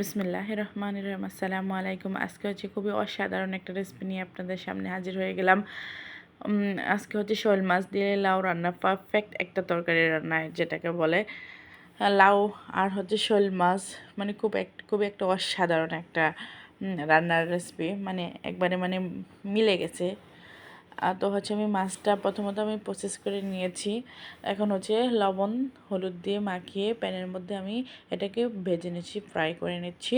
বিসমিল্লাহ রহমান রহম। আসসালামু আলাইকুম। আজকে হচ্ছে খুবই অসাধারণ একটা রেসিপি নিয়ে আপনাদের সামনে হাজির হয়ে গেলাম। আজকে হচ্ছে শোল মাছ দিয়ে লাউ রান্না পারফেক্ট একটা তরকারি রান্না যেটাকে বলে। লাউ আর হচ্ছে শোল মাছ মানে খুব এক খুবই একটা অসাধারণ একটা রান্নার রেসিপি মানে একবারে মানে মিলে গেছে। আর তো হচ্ছে আমি মাছটা প্রথমত আমি প্রসেস করে নিয়েছি। এখন হচ্ছে লবণ হলুদ দিয়ে মাখিয়ে প্যানের মধ্যে আমি এটাকে ভেজে নিচ্ছি ফ্রাই করে নিচ্ছি।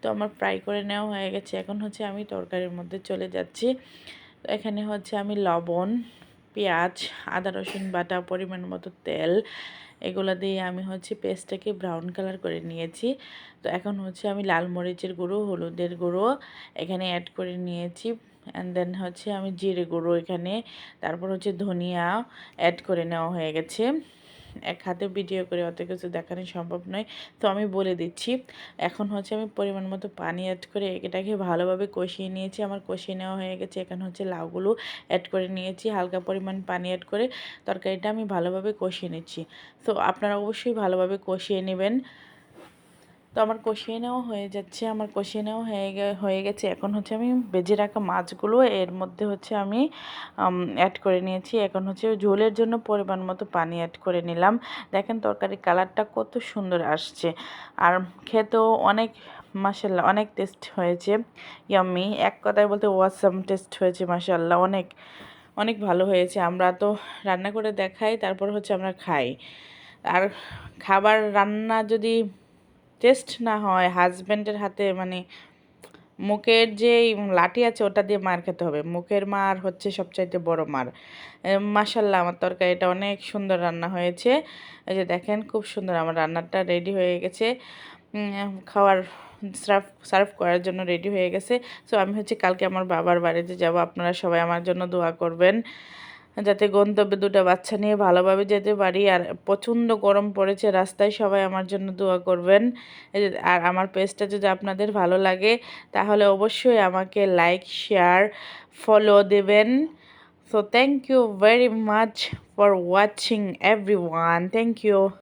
তো আমার ফ্রাই করে নেওয়া হয়ে গেছে। এখন হচ্ছে আমি তরকারির মধ্যে চলে যাচ্ছি। এখানে হচ্ছে আমি লবণ, পেঁয়াজ, আদা, রসুন বাটা, পরিমাণ মতো তেল এগুলো দিয়ে আমি হচ্ছে পেস্টটাকে ব্রাউন কালার করে নিয়েছি। তো এখন হচ্ছে আমি লাল মরিচের গুঁড়ো, হলুদের গুঁড়ো এখানে অ্যাড করে নিয়েছি। অ্যান্ড দেন হচ্ছে আমি জিরে গুঁড়ো এখানে, তারপর হচ্ছে ধনিয়া অ্যাড করে নেওয়া হয়ে গেছে। এক হাতে ভিডিও করে অত কিছু দেখানো সম্ভব নয়, তো আমি বলে দিচ্ছি। এখন হচ্ছে আমি পরিমাণ মতো পানি অ্যাড করে এটাকে ভালোভাবে কষিয়ে নিয়েছি। আমার কষিয়ে নেওয়া হয়ে গেছে, এখন হচ্ছে লাউগুলো অ্যাড করে নিয়েছি। হালকা পরিমাণ পানি অ্যাড করে তরকারিটা আমি ভালোভাবে কষিয়ে নিচ্ছি। তো আপনারা অবশ্যই ভালোভাবে কষিয়ে নেবেন। তো আমার কষিয়ে নেওয়া হয়ে যাচ্ছে, আমার কষিয়ে নেওয়া হয়ে হয়ে গেছে। এখন হচ্ছে আমি বেজে রাখা মাছগুলো এর মধ্যে হচ্ছে আমি অ্যাড করে নিয়েছি। এখন হচ্ছে ঝোলের জন্য পরিমাণ মতো পানি অ্যাড করে নিলাম। দেখেন তরকারির কালারটা কত সুন্দর আসছে। আর খেতেও অনেক মাসাল্লাহ অনেক টেস্ট হয়েছে। ইয়াম্মি এক কথায় বলতে ওয়াসাম টেস্ট হয়েছে মাসাল্লাহ অনেক অনেক ভালো হয়েছে। আমরা তো রান্না করে দেখাই, তারপর হচ্ছে আমরা খাই। আর খাবার রান্না যদি টেস্ট না হয় হাজব্যান্ডের হাতে মানে মুখের যে লাঠি আছে ওটা দিয়ে মার খেতে হবে। মুখের মার হচ্ছে সবচাইতে বড় মার। মাসাল্লাহ আমার তরকারিটা অনেক সুন্দর রান্না হয়েছে। এই যে দেখেন, খুব সুন্দর আমার রান্নাটা রেডি হয়ে গেছে। খাওয়ার সার্ভ সার্ভ করার জন্য রেডি হয়ে গেছে। সো আমি হচ্ছে কালকে আমার বাবার বাড়িতে যাব। আপনারা সবাই আমার জন্য দোয়া করবেন। যাতে গন্তব্যে দুটো বাচ্চা নিয়ে ভালোভাবে যেতে পারি। আর প্রচণ্ড গরম পড়েছে, রাস্তায় সবাই আমার জন্য দোয়া করবেন। আর আমার পেজটা যদি আপনাদের ভালো লাগে, তাহলে অবশ্যই আমাকে লাইক, শেয়ার, ফলো দেবেন। So thank you very much for watching everyone thank you